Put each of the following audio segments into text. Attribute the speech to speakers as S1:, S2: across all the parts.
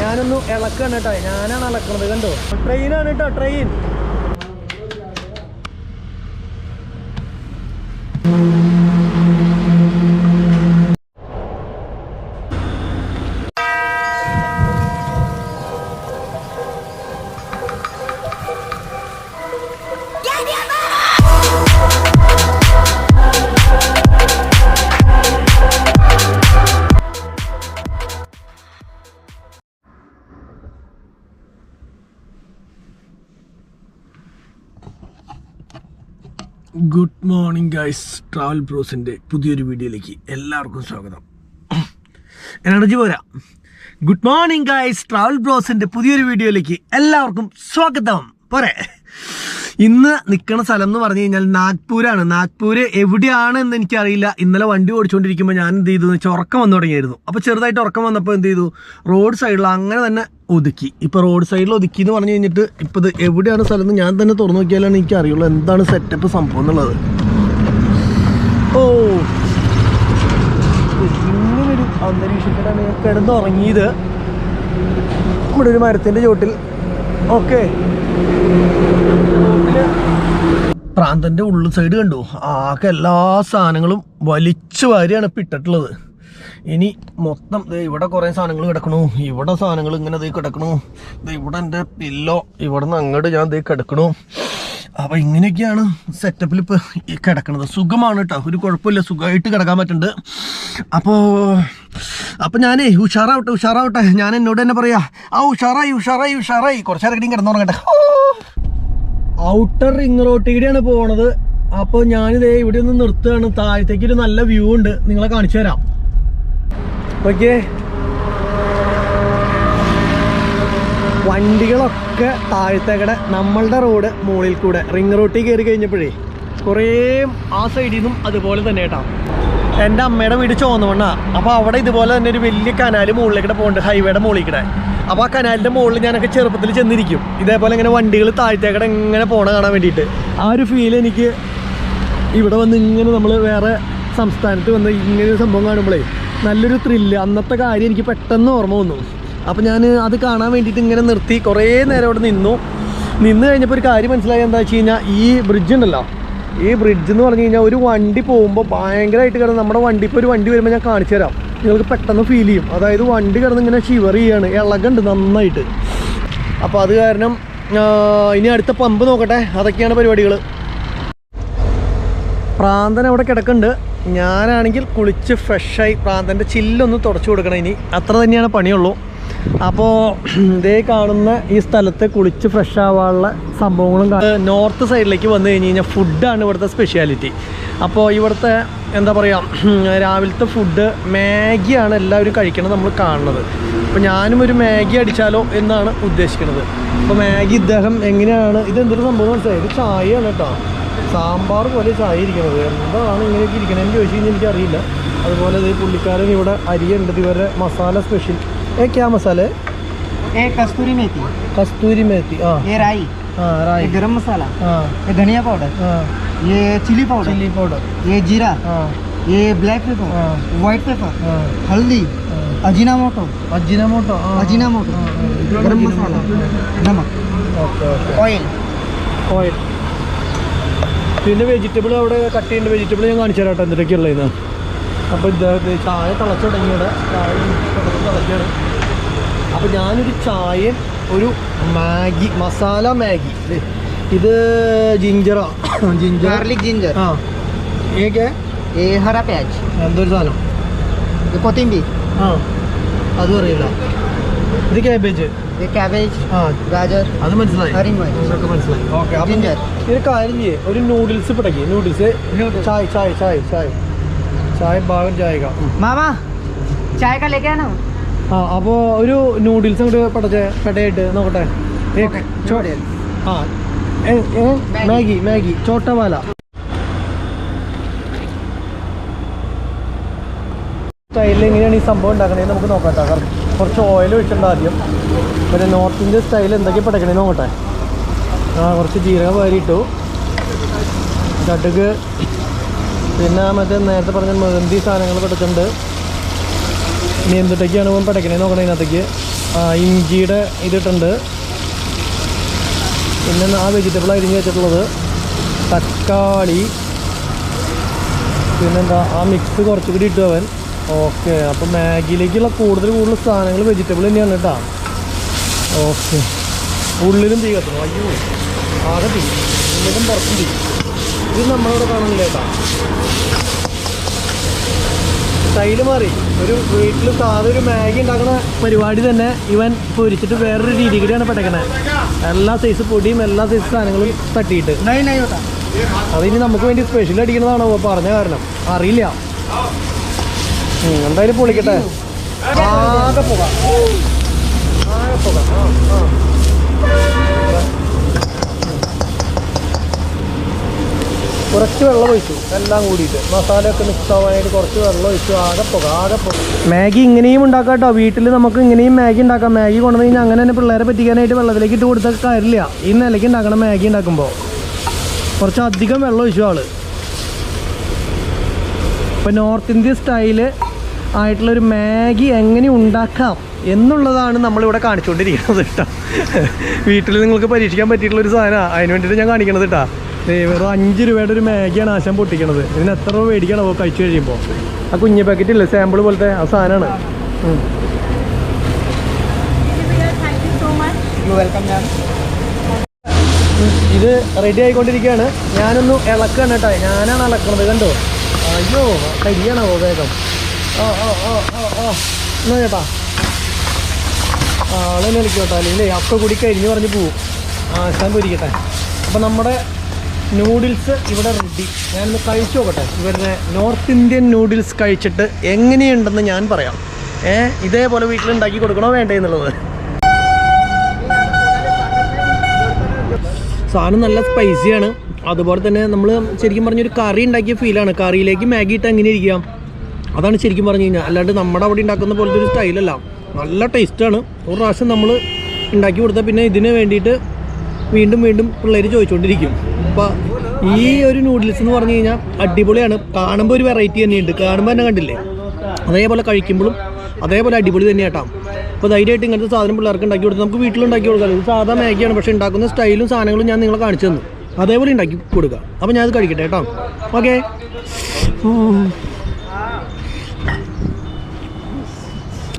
S1: ഞാനൊന്ന് ഇളക്കാണ് കേട്ടോ. ഞാനാണ് ഇളക്കണത് കണ്ടോ? ട്രെയിനാണ് കേട്ടോ train. Good morning guys travel ബ്രോസിന്റെ പുതിയൊരു വീഡിയോയിലേക്ക് എല്ലാവർക്കും സ്വാഗതം. എനർജി പോരാ. ഗുഡ് മോർണിംഗ് ഗൈസ് ട്രാവൽ ബ്രോസിന്റെ പുതിയൊരു വീഡിയോയിലേക്ക് എല്ലാവർക്കും സ്വാഗതം. പോരെ. ഇന്ന് നിൽക്കുന്ന സ്ഥലം എന്ന് പറഞ്ഞു കഴിഞ്ഞാൽ നാഗ്പൂരാണ്. നാഗ്പൂര് എവിടെയാണ് എന്ന് എനിക്കറിയില്ല. ഇന്നലെ വണ്ടി ഓടിച്ചുകൊണ്ടിരിക്കുമ്പോൾ ഞാൻ എന്ത് ചെയ്തു? എന്ന് വെച്ചാൽ ഉറക്കം വന്നു തുടങ്ങിയായിരുന്നു. അപ്പോൾ ചെറുതായിട്ട് ഉറക്കം വന്നപ്പോൾ എന്ത് ചെയ്തു? റോഡ് സൈഡിൽ അങ്ങനെ തന്നെ ഒതുക്കി. ഇപ്പോൾ റോഡ് സൈഡിൽ ഒതുക്കി എന്ന് പറഞ്ഞു കഴിഞ്ഞിട്ട് ഇപ്പോൾ ഇത് എവിടെയാണ് സ്ഥലം എന്ന് ഞാൻ തന്നെ തുറന്നു നോക്കിയാലാണ് എനിക്ക് അറിയുള്ളൂ എന്താണ് സെറ്റപ്പ് സംഭവം എന്നുള്ളത്. ഓ. ഇങ്ങനൊരു അന്തരീക്ഷത്തിലാണ് ഞാൻ കിടന്നുറങ്ങിയത്. ഇവിടെ ഒരു മരത്തിന്റെ ചോട്ടിൽ. ഓക്കെ. പ്രാന്തന്റെ ഉള്ളു സൈഡ് കണ്ടു. ആകെ എല്ലാ സാധനങ്ങളും വലിച്ചു വാരിയാണ് ഇപ്പം ഇട്ടിട്ടുള്ളത്. ഇനി മൊത്തം ഇവിടെ കുറേ സാധനങ്ങൾ കിടക്കണു. ഇവിടെ സാധനങ്ങൾ ഇങ്ങനെ ദേ കിടക്കണു. ഇവിടെ എന്റെ പില്ലോ ഇവിടെ നിന്ന് അങ്ങോട്ട് ഞാൻ ദേ കിടക്കണു. അപ്പൊ ഇങ്ങനെയൊക്കെയാണ് സെറ്റപ്പിൽ ഇപ്പോൾ ഈ കിടക്കണത്. സുഖമാണ് കേട്ടോ ഒരു കുഴപ്പമില്ല. സുഖമായിട്ട് കിടക്കാൻ പറ്റുന്നുണ്ട്. അപ്പോൾ അപ്പോൾ ഞാനേ ഉഷാറാവട്ടെ ഉഷാറാവട്ടെ. ഞാൻ എന്നോട് തന്നെ പറയാ ആ ഉഷാറായി ഉഷാറായി ഉഷാറായി. കുറച്ചേരം കിടന്നുറങ്ങട്ടെ ഔട്ടർ റിംഗ് റോട്ടിലൂടെയാണ് പോണത്. അപ്പോൾ ഞാനിതേ ഇവിടെ ഒന്ന് നിർത്തുകയാണ്. താഴത്തേക്ക് ഒരു നല്ല വ്യൂ ഉണ്ട്. നിങ്ങളെ കാണിച്ചു തരാം. ഓക്കെ. വണ്ടികളൊക്കെ താഴത്തേക്കടെ നമ്മളുടെ റോഡ് മുകളിൽ കൂടെ റിംഗ് റോട്ടിൽ കയറി കഴിഞ്ഞപ്പോഴേ കുറേ ആ സൈഡിൽ നിന്നും അതുപോലെ തന്നെ കേട്ടോ. എന്റെ അമ്മയുടെ വീട് ചോന്നുമണ്ണ. അപ്പോൾ അവിടെ ഇതുപോലെ തന്നെ ഒരു വലിയ കനാൽ മുകളിലേക്കിടെ പോകുന്നുണ്ട് ഹൈവേയുടെ മുകളിലേക്കിടെ അപ്പോൾ ആ കനാലിന്റെ മുകളിൽ ഞാനൊക്കെ ചെറുപ്പത്തിൽ ചെന്നിരിക്കും. ഇതേപോലെ ഇങ്ങനെ വണ്ടികൾ താഴത്തേക്കടെ ഇങ്ങനെ പോണ കാണാൻ വേണ്ടിയിട്ട്. ആ ഒരു ഫീൽ എനിക്ക് ഇവിടെ വന്ന് ഇങ്ങനെ നമ്മൾ വേറെ സംസ്ഥാനത്ത് വന്ന് ഇങ്ങനെ സംഭവം കാണുമ്പോഴേ നല്ലൊരു ത്രില്ല് അന്നത്തെ കാര്യം എനിക്ക് പെട്ടെന്ന് ഓർമ്മ വന്നു. അപ്പോൾ ഞാൻ അത് കാണാൻ വേണ്ടിയിട്ട് ഇങ്ങനെ നിർത്തി കുറേ നേരം അവിടെ നിന്നു. നിന്ന് കഴിഞ്ഞപ്പോൾ ഒരു കാര്യം മനസ്സിലായി എന്താ വെച്ച് കഴിഞ്ഞാൽ ഈ ബ്രിഡ്ജ് ഉണ്ടല്ലോ ഈ ബ്രിഡ്ജ് എന്ന് പറഞ്ഞു കഴിഞ്ഞാൽ ഒരു വണ്ടി പോകുമ്പോൾ ഭയങ്കരമായിട്ട് കിടന്ന് നമ്മുടെ വണ്ടി ഇപ്പോൾ ഒരു വണ്ടി വരുമ്പോൾ ഞാൻ കാണിച്ചു തരാം. നിങ്ങൾക്ക് പെട്ടെന്ന് ഫീൽ ചെയ്യും. അതായത് വണ്ടി കിടന്ന് ഇങ്ങനെ ഷിവർ ചെയ്യാണ്. ഇളകുണ്ട് നന്നായിട്ട്. അപ്പോൾ അത് കാരണം ഇനി അടുത്ത പമ്പ് നോക്കട്ടെ. അതൊക്കെയാണ് പരിപാടികൾ പ്രാന്തൻ അവിടെ കിടക്കുന്നുണ്ട്. ഞാനാണെങ്കിൽ കുളിച്ച് ഫ്രഷായി പ്രാന്തന്റെ ചില്ലൊന്ന് തുടച്ചു കൊടുക്കണം ഇനി. അത്ര തന്നെയാണ് പണിയുള്ളൂ. അപ്പോൾ ഇതേ കാണുന്ന ഈ സ്ഥലത്ത് കുളിച്ച് ഫ്രഷ് ആവാനുള്ള സംഭവങ്ങളും നോർത്ത് സൈഡിലേക്ക് വന്നു കഴിഞ്ഞ് കഴിഞ്ഞാൽ ഫുഡാണ് ഇവിടുത്തെ സ്പെഷ്യാലിറ്റി അപ്പോൾ ഇവിടുത്തെ എന്താ പറയുക രാവിലത്തെ ഫുഡ് മാഗിയാണ് എല്ലാവരും കഴിക്കണത് നമ്മൾ കാണുന്നത്. അപ്പോൾ ഞാനും ഒരു മാഗി അടിച്ചാലോ എന്നാണ് ഉദ്ദേശിക്കുന്നത്. അപ്പോൾ മാഗി ഇദ്ദേഹം എങ്ങനെയാണ് ഇതെന്തൊരു സംഭവം മനസ്സിലായി? ഇത് ചായയാണ് കേട്ടോ. സാമ്പാർ പോലെ ചായ ഇരിക്കുന്നത് എന്താണ് ഇങ്ങനെയൊക്കെ ഇരിക്കുന്നത് എന്ന് ചോദിച്ചു കഴിഞ്ഞാൽ എനിക്കറിയില്ല. അതുപോലെ ഇത് പുള്ളിക്കാരൻ ഇവിടെ അരിയുണ്ട്. ഇവരുടെ മസാല സ്പെഷ്യൽ ഏ ക്യാ മസാല
S2: ये कस्तूरी मेथी
S1: കസ്തൂരി മേത്തി ആ
S2: ये राई
S1: ആ റായി
S2: ये गरम मसाला
S1: ആ
S2: ये धनिया पाउडर
S1: ആ
S2: ये चिली पाउडर
S1: ചില്ലി പൗഡർ
S2: ये जीरा
S1: ആ
S2: ये ब्लैक पेपर
S1: हाँ।
S2: व्हाइट पेपर
S1: ആ
S2: हल्दी अजीनामोटो
S1: അജിനമോട്ടോ ആ
S2: अजीनामोटो गरम मसाला नमक
S1: ഓക്കെ ഓക്കെ
S2: ऑयल
S1: ഓയിൽ പിന്നെ വെജിറ്റബിൾ അവിടെ കട്ട് ചെയ്യേണ്ട വെജിറ്റബിൾ ഞാൻ കാണിച്ചു തരാം കേട്ടോ എന്തൊക്കെയുള്ളതെന്ന് അപ്പോൾ ഇത് ചായ തിളച്ചു തുടങ്ങിയുടെ ചായ തിളക്കുകയാണ് അപ്പോൾ ഞാനൊരു ചായയും ഒരു മാഗി മസാല മാഗി. ഇത് ജിഞ്ചറോ. ജിഞ്ചർ.
S2: Garlic ginger.
S1: ആ.
S2: ഏഹറ പാച്ച്
S1: എന്തൊരു സാധനം?
S2: കൊത്തിന്റെ
S1: ആ. അത് അറിയില്ല. ഇത്
S2: ക്യാബേജ് ക്യാബേജ്
S1: ആ.
S2: ഗാജർ
S1: അത് മനസ്സിലായി. അതൊക്കെ മനസ്സിലായി. ഓക്കെ അപ്പം ഒരു കാര്യം ചെയ്യേ. ഒരു നൂഡിൽസ് പിടക്കി നൂഡിൽസ് ചായ ചായ ചായ ചായ. ചായ ഭാഗം
S2: ചായ മാമാ ചായ കളിക്കാനോ
S1: ആ അപ്പോ ഒരു നൂഡിൽസ് അങ്ങോട്ട് പെട്ടേ നോക്കട്ടെ. ആ മാഗി. മാഗി ചോട്ടവാല. സ്റ്റൈലിൽ എങ്ങനെയാണ് ഈ സംഭവം ഉണ്ടാക്കണേ നമുക്ക് നോക്കാം കാരണം കുറച്ച് ഓയിൽ ഒഴിച്ചിട്ടുണ്ട് ആദ്യം. പിന്നെ നോർത്ത് ഇന്ത്യൻ സ്റ്റൈൽ എന്തൊക്കെയാണ് പിടക്കണേ നോക്കട്ടെ. ആ കുറച്ച് ജീരകം വേറിയിട്ടു കടുക് പിന്നെ മറ്റേ നേരത്തെ പറഞ്ഞ മെഹന്തി സാധനങ്ങൾ പെടുക്കുന്നുണ്ട് ഇനി എന്തിട്ടൊക്കെയാണ് ഇപ്പം പടക്കണേ നോക്കണേ ഇതിനകത്തേക്ക്. ഇഞ്ചിയുടെ ഇതിട്ടുണ്ട്. പിന്നെ ആ വെജിറ്റബിൾ അരിഞ്ഞ് വെച്ചിട്ടുള്ളത് തക്കാളി. പിന്നെന്താ ആ മിക്സ് കുറച്ചുകൂടി ഇട്ടു അവൻ. ഓക്കെ അപ്പം മാഗിയിലേക്കുള്ള കൂടുതൽ കൂടുതൽ സാധനങ്ങൾ വെജിറ്റബിൾ തന്നെയാണ് കേട്ടോ. ഓക്കെ ഉള്ളിലും തീ കത്തുന്നു. അയ്യോ ആകെ തീ. ഉള്ളിലും പുറത്തും തീ. ഇത് നമ്മളവിടെ കാണുന്നില്ല കേട്ടോ. സ്റ്റൈൽ മാറി. ഒരു വീട്ടിൽ സാധ ഒരു മാഗി ഉണ്ടാക്കുന്ന പരിപാടി തന്നെ ഇവൻ പൊരിച്ചിട്ട് വേറൊരു രീതി കൂടിയാണ് പടക്കണേ എല്ലാ സൈസ് പൊടിയും എല്ലാ സൈസ് സാധനങ്ങളും തട്ടിയിട്ട്. അതിനി നമുക്ക് വേണ്ടി സ്പെഷ്യൽ അടിക്കുന്നതാണോ പറഞ്ഞ കാരണം. അറിയില്ല. എന്തായാലും പൊളിക്കട്ടെ. ആകെ പോകാം. ആകെ പോകാം. ആ ആ. കുറച്ച് വെള്ളം ഒഴിച്ചു. എല്ലാം കൂടിയിട്ട് മസാലയൊക്കെ മിക്സ് ആവാനായിട്ട് കുറച്ച് വെള്ളം ഒഴിച്ചു. ആകെ പുക ആകെ പുക മാഗി ഇങ്ങനെയും ഉണ്ടാക്കാം കേട്ടോ. വീട്ടിൽ നമുക്ക് ഇങ്ങനെയും മാഗി ഉണ്ടാക്കാം. മാഗി കൊണ്ടുവന്ന് കഴിഞ്ഞാൽ അങ്ങനെ തന്നെ പിള്ളേരെ പറ്റിക്കാനായിട്ട് വെള്ളത്തിലേക്ക് ഇട്ട് കൊടുത്താൽ കാര്യമില്ല. ഈ നിലയ്ക്ക് ഉണ്ടാക്കണം മാഗി ഉണ്ടാക്കുമ്പോൾ കുറച്ച് അധികം വെള്ളം ഒഴിച്ചു ആൾ. ഇപ്പം നോർത്ത് ഇന്ത്യൻ സ്റ്റൈൽ ആയിട്ടുള്ളൊരു മാഗി എങ്ങനെ ഉണ്ടാക്കാം എന്നുള്ളതാണ് നമ്മളിവിടെ കാണിച്ചുകൊണ്ടിരിക്കുന്നത് കേട്ടോ. വീട്ടിൽ നിങ്ങൾക്ക് പരീക്ഷിക്കാൻ പറ്റിയിട്ടുള്ളൊരു സാധനമാണ് അതിന് വേണ്ടിയിട്ട് ഞാൻ കാണിക്കണത് കേട്ടോ. വെറും അഞ്ച് രൂപയുടെ ഒരു മാഗിയാണ് ആശാൻ പൊട്ടിക്കണത്. ഇതിന് എത്ര രൂപ മേടിക്കണം അപ്പോൾ കഴിച്ചു കഴിയുമ്പോൾ ആ കുഞ്ഞ് പാക്കറ്റ് ഇല്ല? സാമ്പിൾ പോലത്തെ ആ സാധനമാണ് ഇത് റെഡി ആയിക്കൊണ്ടിരിക്കുകയാണ്. ഞാനൊന്ന് ഇളക്കാണ് കേട്ടോ. ഞാനാണ് ഇളക്കണത് കണ്ടോ? അയ്യോ കരിയാണോ വേഗം? ഓ ഓ ഓ ഓ ഓ എന്നാ ചേട്ടാ? ആളെന്നെ ഇളക്കി കേട്ടോ അല്ലെങ്കിൽ ഒക്കെ കൂടി കരിഞ്ഞ് പറഞ്ഞ് പോവും. ആശാൻ പൊരിക്കട്ടെ. അപ്പം നമ്മുടെ നൂഡിൽസ് ഇവിടെ റെഡി ഞാനൊന്ന് കഴിച്ചു നോക്കട്ടെ. ഇവരുടെ നോർത്ത് ഇന്ത്യൻ നൂഡിൽസ് കഴിച്ചിട്ട് എങ്ങനെയുണ്ടെന്ന് ഞാൻ പറയാം. ഏ ഇതേപോലെ വീട്ടിൽ ഉണ്ടാക്കി കൊടുക്കണോ വേണ്ടേ എന്നുള്ളത്? സാധനം നല്ല സ്പൈസിയാണ് അതുപോലെ തന്നെ നമ്മൾ ശരിക്കും പറഞ്ഞൊരു കറി ഉണ്ടാക്കിയ ഫീലാണ് കറിയിലേക്ക് മാഗി ഇട്ട് എങ്ങനെ ഇരിക്കാം? അതാണ് ശരിക്കും പറഞ്ഞു കഴിഞ്ഞാൽ അല്ലാണ്ട് നമ്മുടെ അവിടെ ഉണ്ടാക്കുന്ന പോലത്തെ ഒരു സ്റ്റൈലല്ല നല്ല ടേസ്റ്റാണ് ഒരു പ്രാവശ്യം നമ്മൾ ഉണ്ടാക്കി കൊടുത്താൽ പിന്നെ ഇതിന് വേണ്ടിയിട്ട് വീണ്ടും വീണ്ടും പിള്ളേർ ചോദിച്ചുകൊണ്ടിരിക്കും അപ്പോൾ ഈ ഒരു നൂഡിൽസ് എന്ന് പറഞ്ഞു കഴിഞ്ഞാൽ അടിപൊളിയാണ്. കാണുമ്പോൾ ഒരു വെറൈറ്റി തന്നെയുണ്ട്. കാണുമ്പോൾ തന്നെ കണ്ടില്ലേ? അതേപോലെ കഴിക്കുമ്പോഴും അതേപോലെ അടിപൊളി തന്നെ കേട്ടോ അപ്പോൾ ധൈര്യമായിട്ട് ഇങ്ങനത്തെ സാധനം പിള്ളേർക്ക് ഉണ്ടാക്കി കൊടുത്ത് നമുക്ക് വീട്ടിലുണ്ടാക്കി കൊടുക്കാം. ഇത് സാധാ മാഗിയാണ്. പക്ഷേ ഉണ്ടാക്കുന്ന സ്റ്റൈലും സാധനങ്ങളും ഞാൻ നിങ്ങളെ കാണിച്ചു തന്നു. അതേപോലെ ഉണ്ടാക്കി കൊടുക്കുക അപ്പോൾ ഞാൻ കഴിക്കട്ടെ കേട്ടോ. ഓക്കെ.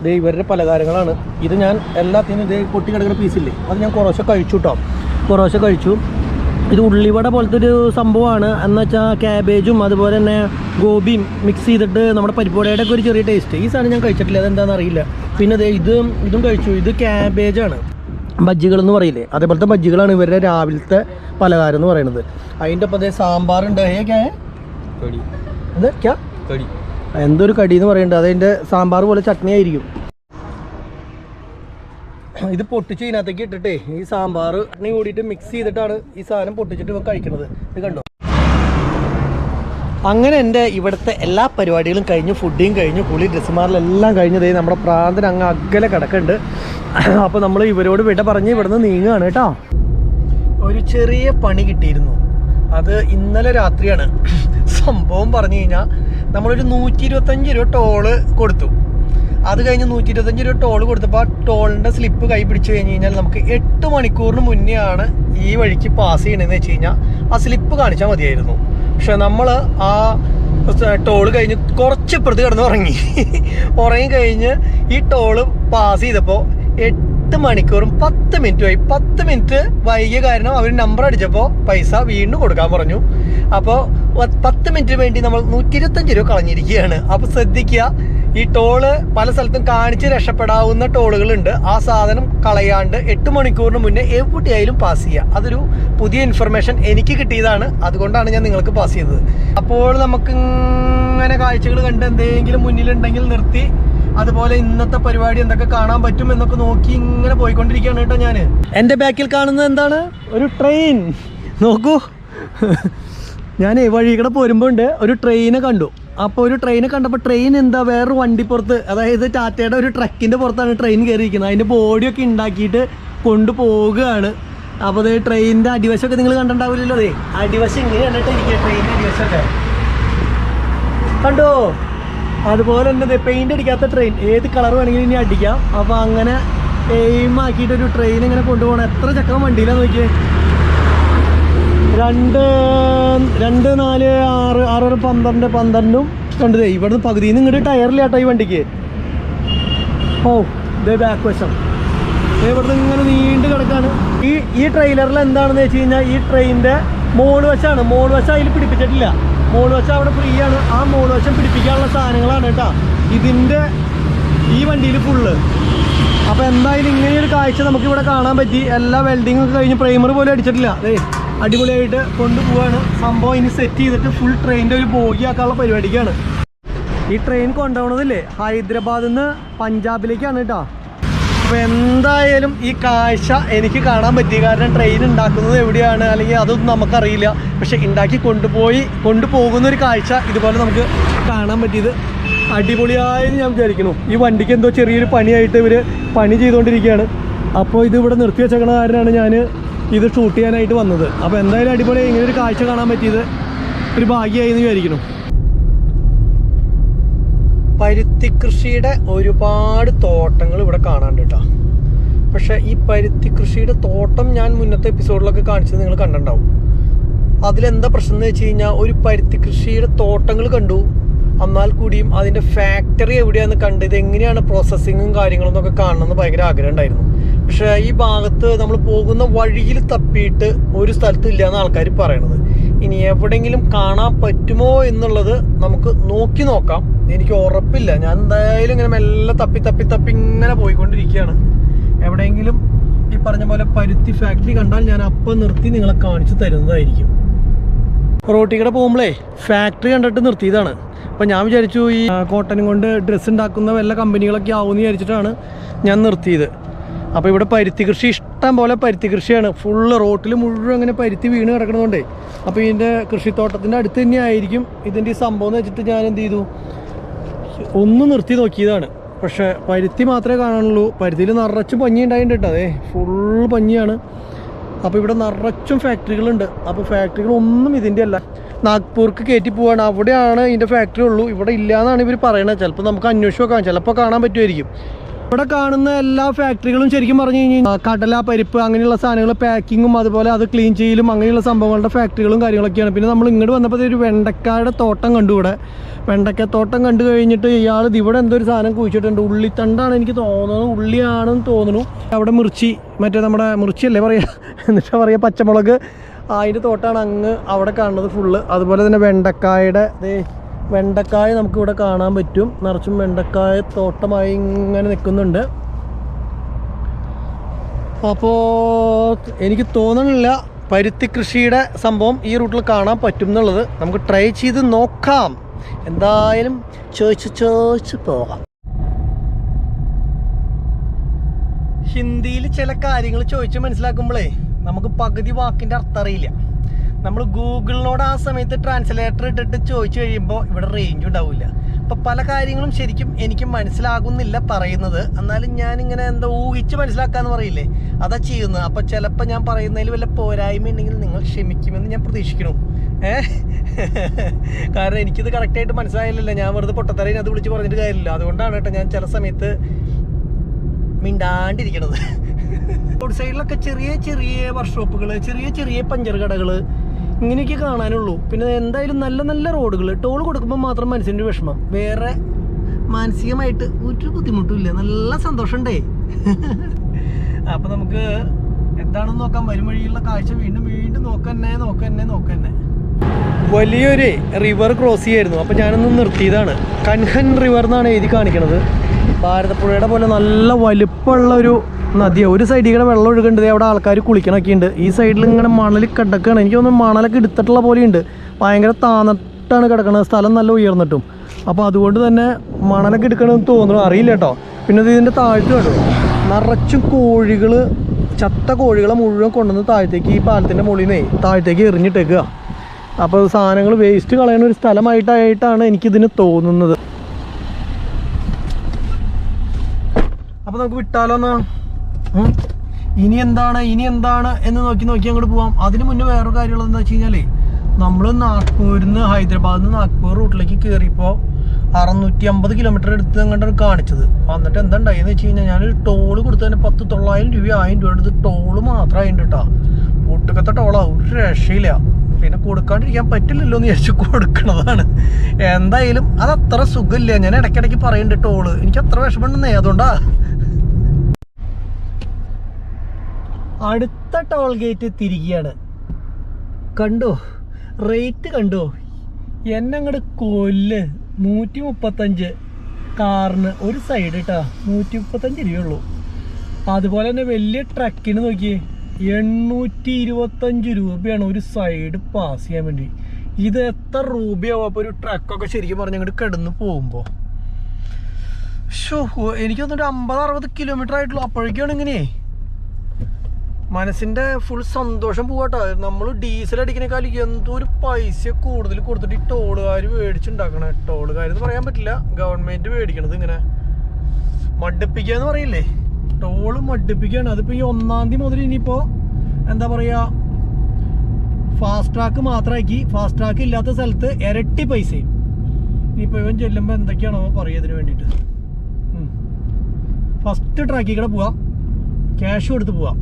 S1: ദേ ഇവരുടെ പലഹാരങ്ങളാണ്. ഇത് ഞാൻ എല്ലാത്തിനും ഇതേ പൊട്ടി കിടക്കുന്ന പീസില്ലേ അത് ഞാൻ കുറേശ്ശെ കഴിച്ചു കേട്ടോ പൊറോശ കഴിച്ചു. ഇത് ഉള്ളിവട പോലത്തെ ഒരു സംഭവമാണ്. എന്ന് വെച്ചാൽ ക്യാബേജും അതുപോലെ തന്നെ ഗോപിയും മിക്സ് ചെയ്തിട്ട് നമ്മുടെ പരിപ്പോടയുടെ ഒക്കെ ഒരു ചെറിയ ടേസ്റ്റ് ഈ സാധനം ഞാൻ കഴിച്ചിട്ടില്ല. അതെന്താണെന്ന് അറിയില്ല. പിന്നെ അതെ ഇത് ഇതും കഴിച്ചു. ഇത് ക്യാബേജാണ് ബജ്ജികൾ എന്ന് പറയില്ലേ? അതേപോലത്തെ ബജ്ജികളാണ് ഇവരുടെ രാവിലത്തെ പലഹാരം എന്ന് പറയുന്നത് അതിന്റെ ഒപ്പം സാമ്പാറുണ്ട്
S3: എന്തൊക്കെയാ
S1: എന്തൊരു കടി എന്ന് പറയുന്നുണ്ട് അതിന്റെ സാമ്പാർ പോലെ ചട്നി ആയിരിക്കും ഇത് പൊട്ടിച്ച് ഇതിനകത്തേക്ക് ഇട്ടിട്ടേ ഈ സാമ്പാർ കൂടിയിട്ട് മിക്സ് ചെയ്തിട്ടാണ് ഈ സാധനം പൊട്ടിച്ചിട്ട് ഇവ കഴിക്കണത്. ഇത് കണ്ടോ? അങ്ങനെ എന്റെ ഇവിടുത്തെ എല്ലാ പരിപാടികളും കഴിഞ്ഞു ഫുഡിങ് കഴിഞ്ഞു കുളി ഡ്രസ്സുമാരിലെല്ലാം കഴിഞ്ഞതേ നമ്മുടെ പ്രാന്തൻ അങ്ങ് അകലെ കിടക്കുന്നുണ്ട്. അപ്പോൾ നമ്മൾ ഇവരോട് വിട പറഞ്ഞ് ഇവിടുന്ന് നീങ്ങുകയാണ് കേട്ടോ. ഒരു ചെറിയ പണി കിട്ടിയിരുന്നു. അത് ഇന്നലെ രാത്രിയാണ്. സംഭവം പറഞ്ഞു കഴിഞ്ഞാൽ നമ്മളൊരു നൂറ്റി ഇരുപത്തഞ്ച് രൂപ ടോൾ കൊടുത്തു. അത് കഴിഞ്ഞ് നൂറ്റി ഇരുപത്തഞ്ച് രൂപ ടോൾ കൊടുത്തപ്പോൾ ആ ടോളിന്റെ സ്ലിപ്പ് കൈ പിടിച്ചു കഴിഞ്ഞ് കഴിഞ്ഞാൽ നമുക്ക് എട്ട് മണിക്കൂറിന് മുന്നേ ആണ് ഈ വഴിക്ക് പാസ് ചെയ്യണമെന്ന് വെച്ച് കഴിഞ്ഞാൽ ആ സ്ലിപ്പ് കാണിച്ചാൽ മതിയായിരുന്നു. പക്ഷെ നമ്മൾ ആ ടോൾ കഴിഞ്ഞ് കുറച്ച് ഇപ്പുറത്ത് കിടന്ന് ഉറങ്ങി ഉറങ്ങി കഴിഞ്ഞ് ഈ ടോൾ പാസ് ചെയ്തപ്പോൾ എട്ട് മണിക്കൂറും പത്ത് മിനിറ്റും ആയി. പത്ത് മിനിറ്റ് വൈകിയ കാരണം അവർ നമ്പർ അടിച്ചപ്പോൾ പൈസ വീണ്ടും കൊടുക്കാൻ പറഞ്ഞു. അപ്പോൾ പത്ത് മിനിറ്റിന് വേണ്ടി നമ്മൾ നൂറ്റി ഇരുപത്തഞ്ച് രൂപ കളഞ്ഞിരിക്കുകയാണ്. അപ്പോൾ ശ്രദ്ധിക്കുക ഈ ടോൾ പല സ്ഥലത്തും കാണിച്ച് രക്ഷപ്പെടാവുന്ന ടോളുകളുണ്ട് ആ സാധനം കളയാണ്ട് എട്ട് മണിക്കൂറിന് മുന്നേ എവിടെയായാലും പാസ് ചെയ്യുക അതൊരു പുതിയ ഇൻഫർമേഷൻ എനിക്ക് കിട്ടിയതാണ്. അതുകൊണ്ടാണ് ഞാൻ നിങ്ങൾക്ക് പാസ് ചെയ്തത്. അപ്പോൾ നമുക്ക് ഇങ്ങനെ കാഴ്ചകൾ കണ്ട് എന്തെങ്കിലും മുന്നിലുണ്ടെങ്കിൽ നിർത്തി അതുപോലെ ഇന്നത്തെ പരിപാടി എന്തൊക്കെ കാണാൻ പറ്റും എന്നൊക്കെ നോക്കി ഇങ്ങനെ പോയിക്കൊണ്ടിരിക്കുകയാണ് കേട്ടോ ഞാൻ എന്റെ ബാക്കിൽ കാണുന്നത് എന്താണ്? ഒരു ട്രെയിൻ നോക്കൂ. ഞാൻ വഴികൂടെ പോരുമ്പോൾ ഉണ്ട് ഒരു ട്രെയിനെ കണ്ടു. അപ്പോൾ ഒരു ട്രെയിനെ കണ്ടപ്പോൾ ട്രെയിൻ എന്താ? വേറൊരു വണ്ടിപ്പുറത്ത് അതായത് ടാറ്റയുടെ ഒരു ട്രക്കിന്റെ പുറത്താണ് ട്രെയിൻ കയറിയിരിക്കുന്നത് അതിന്റെ ബോഡിയൊക്കെ ഉണ്ടാക്കിയിട്ട് കൊണ്ടുപോവുകയാണ്. അപ്പോൾ അത് ട്രെയിനിന്റെ അടിവശമൊക്കെ നിങ്ങൾ കണ്ടിട്ടുണ്ടാവില്ലല്ലോ അതെ അടിവശം ഇങ്ങനെ കണ്ടിട്ട് ഇരിക്കുക ട്രെയിനിന്റെ അടിവശമൊക്കെ. കണ്ടോ? അതുപോലെ തന്നെ പെയിന്റ് അടിക്കാത്ത ട്രെയിൻ ഏത് കളർ വേണമെങ്കിലും ഇനി അടിക്കാം. അപ്പോൾ അങ്ങനെ എയിം ആക്കിയിട്ട് ഒരു ട്രെയിൻ ഇങ്ങനെ കൊണ്ടുപോകണം. എത്ര ചക്രം വണ്ടിയിലാണ് നോക്കിയേ? രണ്ട് രണ്ട് നാല് ആറ് ആറ് പന്ത്രണ്ട് പന്ത്രണ്ടും രണ്ട് ദേ ഇവിടുന്ന് പകുതിയിൽ നിന്ന് ഇങ്ങോട്ട് കേട്ടോ ഈ വണ്ടിക്ക്. ഓ ഇതേ ബാക്ക് വശം. ഇവിടുന്ന് ഇങ്ങനെ നീണ്ടു കിടക്കാണ്. ഈ ഈ ട്രെയിലറിൽ എന്താണെന്ന് വെച്ച് കഴിഞ്ഞാൽ ഈ ട്രെയിനിന്റെ മോൾ വശമാണ് മോൾ വശം അതിൽ പിടിപ്പിച്ചിട്ടില്ല. മോൾ വശം അവിടെ ഫ്രീ ആണ്. ആ മോൾ വശം പിടിപ്പിക്കാനുള്ള സാധനങ്ങളാണ് കേട്ടോ. ഇതിന്റെ ഈ വണ്ടിയിൽ ഫുള്ള് അപ്പോൾ എന്തായാലും ഇങ്ങനെ ഒരു കാഴ്ച നമുക്ക് ഇവിടെ കാണാൻ പറ്റി. എല്ലാ വെൽഡിങ്ങും ഒക്കെ കഴിഞ്ഞ് പ്രൈമർ പോലും അടിച്ചിട്ടില്ല. അതെ അടിപൊളിയായിട്ട് കൊണ്ടുപോവാണ്. സംഭവം ഇനി സെറ്റ് ചെയ്തിട്ട് ഫുൾ ട്രെയിനിന്റെ ഒരു ബോഗിയാക്കാനുള്ള പരിപാടിക്കാണ്. ഈ ട്രെയിൻ കൊണ്ടുപോകണതില്ലേ ഹൈദരാബാദിൽ നിന്ന് പഞ്ചാബിലേക്കാണ് കേട്ടോ. അപ്പോൾ എന്തായാലും ഈ കാഴ്ച എനിക്ക് കാണാൻ പറ്റി കാരണം ട്രെയിൻ ഉണ്ടാക്കുന്നത് എവിടെയാണ്? അല്ലെങ്കിൽ അതൊന്നും നമുക്കറിയില്ല. പക്ഷെ ഉണ്ടാക്കി കൊണ്ടുപോയി കൊണ്ടുപോകുന്ന ഒരു കാഴ്ച ഇതുപോലെ നമുക്ക് കാണാൻ പറ്റിയത് അടിപൊളിയായെന്ന് ഞാൻ വിചാരിക്കുന്നു. ഈ വണ്ടിക്ക് എന്തോ ചെറിയൊരു പണിയായിട്ട് ഇവർ പണി ചെയ്തുകൊണ്ടിരിക്കുകയാണ്. അപ്പോൾ ഇത് ഇവിടെ നിർത്തി വെച്ചേക്കണ കാരനാണ് ഞാൻ ഇത് ഷൂട്ട് ചെയ്യാനായിട്ട് വന്നത്. അപ്പോൾ എന്തായാലും അടിപൊളി ഇങ്ങനെ ഒരു കാഴ്ച കാണാൻ പറ്റിയത് ഒരു ഭാഗ്യമായി എന്ന് വിചാരിക്കുന്നു. പരുത്തി കൃഷിയുടെ ഒരുപാട് തോട്ടങ്ങൾ ഇവിടെ കാണാണ്ട് കേട്ടോ. പക്ഷേ ഈ പരുത്തി കൃഷിയുടെ തോട്ടം ഞാൻ മുന്നത്തെ എപ്പിസോഡിലൊക്കെ കാണിച്ചത് നിങ്ങൾ കണ്ടിട്ടുണ്ടാവും. അതിലെന്താ പ്രശ്നം എന്ന് വെച്ച് കഴിഞ്ഞാൽ ഒരു പരുത്തി കൃഷിയുടെ തോട്ടങ്ങൾ കണ്ടു. എന്നാൽ കൂടിയും അതിന്റെ ഫാക്ടറി എവിടെയാണെന്ന് കണ്ട് ഇത് എങ്ങനെയാണ് പ്രോസസ്സിങ്ങും കാര്യങ്ങളും എന്നൊക്കെ കാണണമെന്ന് ഭയങ്കര ആഗ്രഹം ഉണ്ടായിരുന്നു. പക്ഷേ ഈ ഭാഗത്ത് നമ്മൾ പോകുന്ന വഴിയിൽ തപ്പിയിട്ട് ഒരു സ്ഥലത്തും ഇല്ലയെന്ന് ആൾക്കാർ പറയണത്. ഇനി എവിടെയെങ്കിലും കാണാൻ പറ്റുമോ എന്നുള്ളത് നമുക്ക് നോക്കി നോക്കാം. എനിക്ക് ഉറപ്പില്ല. ഞാൻ എന്തായാലും ഇങ്ങനെ മെല്ലെ തപ്പി തപ്പി തപ്പി ഇങ്ങനെ പോയിക്കൊണ്ടിരിക്കുകയാണ്. എവിടെയെങ്കിലും ഈ പറഞ്ഞ പോലെ പരുത്തി ഫാക്ടറി കണ്ടാൽ ഞാൻ അപ്പം നിർത്തി നിങ്ങളെ കാണിച്ചു തരുന്നതായിരിക്കും. റോട്ടിക്കടെ കൂടെ പോകുമ്പോഴേ ഫാക്ടറി കണ്ടിട്ട് നിർത്തിയതാണ്. അപ്പം ഞാൻ വിചാരിച്ചു ഈ കോട്ടനും കൊണ്ട് ഡ്രസ്സ് ഉണ്ടാക്കുന്ന വല്ല കമ്പനികളൊക്കെ ആവുമെന്ന് വിചാരിച്ചിട്ടാണ് ഞാൻ നിർത്തിയത്. അപ്പോൾ ഇവിടെ പരുത്തി കൃഷി ഇഷ്ടം പോലെ പരുത്തി കൃഷിയാണ്. ഫുള്ള് റോട്ടിൽ മുഴുവൻ അങ്ങനെ പരുത്തി വീണ് കിടക്കണതുകൊണ്ടേ അപ്പോൾ ഇതിന്റെ കൃഷിത്തോട്ടത്തിന്റെ അടുത്ത് തന്നെ ആയിരിക്കും ഇതിന്റെ ഈ സംഭവം എന്ന് വെച്ചിട്ട് ഞാൻ എന്ത് ചെയ്തു? ഒന്ന് നിർത്തി നോക്കിയതാണ്. പക്ഷേ പരുത്തി മാത്രമേ കാണാനുള്ളൂ. പരുത്തിയിൽ നിറച്ചും പഞ്ഞി ഉണ്ടായിട്ടുണ്ട് അതെ. ഫുൾ പഞ്ഞിയാണ്. അപ്പോൾ ഇവിടെ നിറച്ചും ഫാക്ടറികളുണ്ട്. അപ്പോൾ ഫാക്ടറികളൊന്നും ഇതിന്റെ അല്ല. നാഗ്പൂർക്ക് കയറ്റി പോവാണ്. അവിടെയാണ് ഇതിന്റെ ഫാക്ടറി ഉള്ളൂ. ഇവിടെ ഇല്ല എന്നാണ് ഇവർ പറയണത്. ചിലപ്പോൾ നമുക്ക് അന്വേഷിച്ച് നോക്കാം. ചിലപ്പോൾ കാണാൻ പറ്റുമായിരിക്കും. ഇവിടെ കാണുന്ന എല്ലാ ഫാക്ടറികളും ശരിക്കും പറഞ്ഞു കഴിഞ്ഞാൽ കടല പരിപ്പ് അങ്ങനെയുള്ള സാധനങ്ങൾ പാക്കിങ്ങും അതുപോലെ അത് ക്ലീൻ ചെയ്യലും അങ്ങനെയുള്ള സംഭവങ്ങളുടെ ഫാക്ടറികളും കാര്യങ്ങളൊക്കെയാണ്. പിന്നെ നമ്മൾ ഇങ്ങോട്ട് വന്നപ്പോൾ ഒരു വെണ്ടക്കായുടെ തോട്ടം കണ്ടു ഇവിടെ. വെണ്ടക്കത്തോട്ടം കണ്ടു കഴിഞ്ഞിട്ട് ഇയാൾ ഇവിടെ എന്തോ ഒരു സാധനം കുഴിച്ചിട്ടുണ്ട്. ഉള്ളിത്തണ്ടാണ് എനിക്ക് തോന്നുന്നത്. ഉള്ളിയാണെന്ന് തോന്നുന്നു. അവിടെ മിർച്ചി മറ്റേ നമ്മുടെ മിർച്ചിയല്ലേ പറയാ? എന്നിട്ട് പറയുക പച്ചമുളക്. അതിന്റെ തോട്ടാണ് അങ്ങ് അവിടെ കാണുന്നത് ഫുള്ള് അതുപോലെ തന്നെ വെണ്ടക്കായുടെ വെണ്ടക്കായ നമുക്ക് ഇവിടെ കാണാൻ പറ്റും. നിറച്ചും വെണ്ടക്കായ തോട്ടമായി ഇങ്ങനെ നിൽക്കുന്നുണ്ട്. അപ്പോൾ എനിക്ക് തോന്നണില്ല പരുത്തി കൃഷിയുടെ സംഭവം ഈ റൂട്ടിൽ കാണാൻ പറ്റും എന്നുള്ളത്. നമുക്ക് ട്രൈ ചെയ്ത് നോക്കാം. എന്തായാലും ചോദിച്ച് ചോദിച്ച് പോകാം ഹിന്ദിയിൽ ചില കാര്യങ്ങൾ ചോദിച്ച് മനസ്സിലാക്കുമ്പോഴേ നമുക്ക് പകുതി വാക്കിന്റെ അർത്ഥം അറിയില്ല. നമ്മൾ ഗൂഗിളിനോട് ആ സമയത്ത് ട്രാൻസ്ലേറ്റർ ഇട്ടിട്ട് ചോദിച്ചു കഴിയുമ്പോൾ ഇവിടെ റേഞ്ച് ഉണ്ടാവില്ല അപ്പം പല കാര്യങ്ങളും ശരിക്കും എനിക്ക് മനസ്സിലാകുന്നില്ല പറയുന്നത്. എന്നാലും ഞാനിങ്ങനെ എന്താ ഊഹിച്ച് മനസ്സിലാക്കാന്ന് പറയില്ലേ? അതാ ചെയ്യുന്നത്. അപ്പം ചിലപ്പോൾ ഞാൻ പറയുന്നതിൽ വല്ല പോരായ്മ ഉണ്ടെങ്കിൽ നിങ്ങൾ ക്ഷമിക്കുമെന്ന് ഞാൻ പ്രതീക്ഷിക്കുന്നു. ഏഹ് കാരണം എനിക്കിത് കറക്റ്റായിട്ട് മനസ്സിലായില്ലല്ലോ. ഞാൻ വെറുതെ പൊട്ടത്തറയിൽ അത് വിളിച്ച് പറഞ്ഞിട്ട് കാര്യമില്ല. അതുകൊണ്ടാണ് കേട്ടോ ഞാൻ ചില സമയത്ത് മിണ്ടാണ്ടിരിക്കണത്. റോഡ് സൈഡിലൊക്കെ ചെറിയ ചെറിയ വർക്ക്ഷോപ്പുകൾ ചെറിയ ചെറിയ പഞ്ചർ കടകൾ ഇങ്ങനെയൊക്കെ കാണാനുള്ളൂ. പിന്നെ എന്തായാലും നല്ല നല്ല റോഡുകൾ ടോൾ കൊടുക്കുമ്പോൾ മാത്രം മനസ്സിന്റെ വിഷമം. വേറെ മാനസികമായിട്ട് ഒരു ബുദ്ധിമുട്ടുമില്ല നല്ല സന്തോഷമുണ്ടേ അപ്പം നമുക്ക് എന്താണെന്ന് നോക്കാം. വരും വഴിയുള്ള കാഴ്ച വീണ്ടും വീണ്ടും നോക്കന്നെ നോക്കന്നെ നോക്കന്നെ. വലിയൊരു റിവർ ക്രോസ് ചെയ്യായിരുന്നു. അപ്പോൾ ഞാനൊന്ന് നിർത്തിയതാണ്. കൻഹൻ റിവർ എന്നാണ് എഴുതി കാണിക്കണത്. ഭാരതപ്പുഴയുടെ പോലെ നല്ല വലിപ്പമുള്ള ഒരു നദിയാണ് ഒരു സൈഡിൽ കൂടെ വെള്ളം ഒഴുകുന്നുണ്ട്. അവിടെ ആൾക്കാർ കുളിക്കണൊക്കെ ഉണ്ട് ഈ സൈഡിൽ ഇങ്ങനെ മണൽ കിടക്കുകയാണ് എനിക്ക് തോന്നുന്നു മണലൊക്കെ എടുത്തിട്ടുള്ള പോലെയുണ്ട് ഭയങ്കര താന്നിട്ടാണ് കിടക്കുന്നത് സ്ഥലം നല്ല ഉയർന്നിട്ടും. അപ്പോൾ അതുകൊണ്ട് തന്നെ മണലൊക്കെ എടുക്കണമെന്ന് തോന്നുന്നു. അറിയില്ല കേട്ടോ. പിന്നെ ഇത് ഇതിന്റെ താഴ്ത്ത് കേട്ടോ നിറച്ചും കോഴികൾ ചത്ത കോഴികളെ മുഴുവൻ കൊണ്ടുവന്ന് താഴത്തേക്ക് ഈ പാലത്തിന്റെ മുകളിൽ നിന്നേ താഴത്തേക്ക് എറിഞ്ഞിട്ടേക്കുക അപ്പോൾ സാധനങ്ങൾ വേസ്റ്റ് കളയുന്ന ഒരു സ്ഥലമായിട്ടായിട്ടാണ് എനിക്കിതിന് തോന്നുന്നത്. അപ്പോൾ നമുക്ക് വിട്ടാലോ എന്നാ? ഇനി എന്താണ്? ഇനി എന്താണ്? എന്ന് നോക്കി നോക്കി അങ്ങോട്ട് പോവാം. അതിന് മുന്നേ വേറെ കാര്യമുള്ളത് എന്താ വെച്ച് കഴിഞ്ഞാലേ നമ്മൾ നാഗ്പൂരിൽ നിന്ന് ഹൈദരാബാദിൽ നിന്ന് നാഗ്പൂർ റൂട്ടിലേക്ക് കയറിയപ്പോൾ അറുന്നൂറ്റി അമ്പത് കിലോമീറ്റർ എടുത്ത് അങ്ങോട്ടാണ് കാണിച്ചത്. എന്നിട്ട് എന്താ ഉണ്ടായെന്ന് വെച്ച് കഴിഞ്ഞാൽ ഞാനൊരു ടോൾ കൊടുത്തതിന് പത്ത് തൊള്ളായിരം രൂപ ആയിരം രൂപ എടുത്ത് ടോൾ മാത്രമായിട്ട് കേട്ടോ ഒട്ടുക്കത്തെ ടോളാ ഒരു രക്ഷയില്ല. പിന്നെ കൊടുക്കാണ്ടിരിക്കാൻ പറ്റില്ലല്ലോ എന്ന് വിചാരിച്ചു കൊടുക്കണതാണ്. എന്തായാലും അത് അത്ര സുഖമില്ല. ഞാൻ ഇടയ്ക്കിടയ്ക്ക് പറയുന്നുണ്ട് ടോൾ എനിക്ക് അത്ര വിഷമമുണ്ടെന്നേ അതുകൊണ്ടാ. അടുത്ത ടോൾ ഗേറ്റ് തിരികെയാണ്. കണ്ടോ? റേറ്റ് കണ്ടോ? എന്നെ അങ്ങോട്ട് കൊല്ല്? നൂറ്റി മുപ്പത്തഞ്ച് കാറിന് ഒരു സൈഡ് ഇട്ടാ നൂറ്റി മുപ്പത്തഞ്ച് രൂപയുള്ളൂ. അതുപോലെ തന്നെ വലിയ ട്രക്കിന് നോക്കിയേ എണ്ണൂറ്റി ഇരുപത്തഞ്ച് രൂപയാണ് ഒരു സൈഡ് പാസ് ചെയ്യാൻ വേണ്ടി. ഇത് എത്ര രൂപയാവും അപ്പോൾ ഒരു ട്രക്കൊക്കെ ശരിക്കും പറഞ്ഞ് അങ്ങോട്ട് കിടന്ന് പോകുമ്പോൾ ഷോ എനിക്ക് ഒരു അമ്പത് അറുപത് കിലോമീറ്റർ ആയിട്ടുള്ളൂ. അപ്പോഴേക്കാണ് ഇങ്ങനെ മനസ്സിന്റെ ഫുൾ സന്തോഷം പോവാട്ടോ. നമ്മൾ ഡീസൽ അടിക്കണേക്കാൾ എന്തോ ഒരു പൈസ കൂടുതൽ കൊടുത്തിട്ട് ഈ ടോളുകാർ മേടിച്ചുണ്ടാക്കണ. ടോളുകാർ എന്ന് പറയാൻ പറ്റില്ല. ഗവൺമെന്റ് മേടിക്കണത് ഇങ്ങനെ മടുപ്പിക്കുക എന്ന് പറയില്ലേ? ടോൾ മടുപ്പിക്കുകയാണ് അതിപ്പോ ഈ ഒന്നാം തീയതി മുതൽ ഇനിയിപ്പോ എന്താ പറയാ ഫാസ്റ്റ് ട്രാക്ക് മാത്രമാക്കി ഫാസ്റ്റ് ട്രാക്ക് ഇല്ലാത്ത സ്ഥലത്ത് ഇരട്ടി പൈസയും. ഇനിയിപ്പോ ഇവൻ ചെല്ലുമ്പോ എന്തൊക്കെയാണോ പറയതിന് വേണ്ടിയിട്ട്. ഫസ്റ്റ് ട്രാക്കിൽ കൂടെ പോവാം. ക്യാഷ് കൊടുത്ത് പോവാം.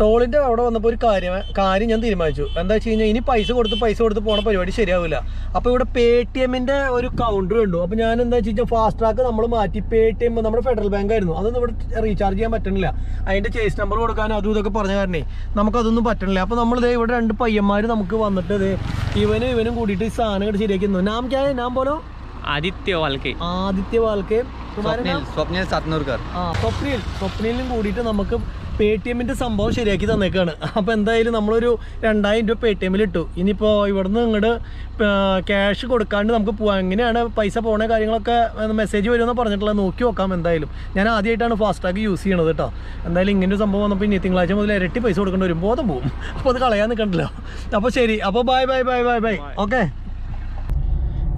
S1: ടോളിന്റെ അവിടെ വന്നപ്പോ ഒരു കാര്യം കാര്യം ഞാൻ തീരുമാനിച്ചു. എന്താ വെച്ച് കഴിഞ്ഞാൽ ഇനി പൈസ കൊടുത്ത് പൈസ കൊടുത്ത് പോണ പരിപാടി ശരിയാവില്ല അപ്പൊ ഇവിടെ പേ ടി എമ്മിന്റെ ഒരു കൗണ്ടർ കണ്ടു. അപ്പൊ ഞാൻ എന്താ വെച്ച് ഫാസ്റ്റ് ട്രാക്ക് നമ്മൾ മാറ്റി പേ ടി എം നമ്മുടെ ഫെഡറൽ ബാങ്ക് ആയിരുന്നു. അതൊന്നും ഇവിടെ റീചാർജ് ചെയ്യാൻ പറ്റണില്ല. അതിന്റെ ചേസ് നമ്പർ കൊടുക്കാൻ അതും ഇതൊക്കെ പറഞ്ഞ കാരണേ നമുക്കതൊന്നും പറ്റണില്ല. അപ്പോൾ നമ്മളിത് ഇവിടെ രണ്ട് പയ്യന്മാര് നമുക്ക് വന്നിട്ട് ഇവനും ഇവനും കൂടിയിട്ട് ഈ സാധനങ്ങൾ ശരിയാക്കുന്നു നാം ക്യാ നാം പോലോ ആദിത്യ വാൽക്കെ.
S3: ആദിത്യ വാൽക്കെ. സ്വപ്നിൽ
S1: സ്വപ്നിൽ സ്വപ്നിൽ. സ്വപ്നിലും കൂടിയിട്ട് നമുക്ക് പേ ടി എമ്മിന്റെ സംഭവം ശരിയാക്കി തന്നേക്കാണ്. അപ്പോൾ എന്തായാലും നമ്മളൊരു രണ്ടായിരം രൂപ പേ ടി എമ്മിൽ ഇട്ടു. ഇനിയിപ്പോൾ ഇവിടുന്ന് ഇങ്ങോട്ട് ക്യാഷ് കൊടുക്കാണ്ട് നമുക്ക് പോകാം എങ്ങനെയാണ് പൈസ പോണ കാര്യങ്ങളൊക്കെ മെസ്സേജ് വരുമെന്ന് പറഞ്ഞിട്ടുള്ളത് നോക്കി നോക്കാം എന്തായാലും. ഞാൻ ആദ്യമായിട്ടാണ് ഫാസ്റ്റാഗ് യൂസ് ചെയ്യണത് കേട്ടോ എന്തായാലും ഇങ്ങനെ ഒരു സംഭവം വന്നപ്പോൾ ഇനി തിങ്കളാഴ്ച മുതൽ ഇരട്ടി പൈസ കൊടുക്കേണ്ടി വരും. ബോധം പോകും അപ്പോൾ അത് കളയാൻ നിൽക്കണ്ടല്ലോ അപ്പോൾ ശരി. അപ്പോൾ bye bye bye bye bye okay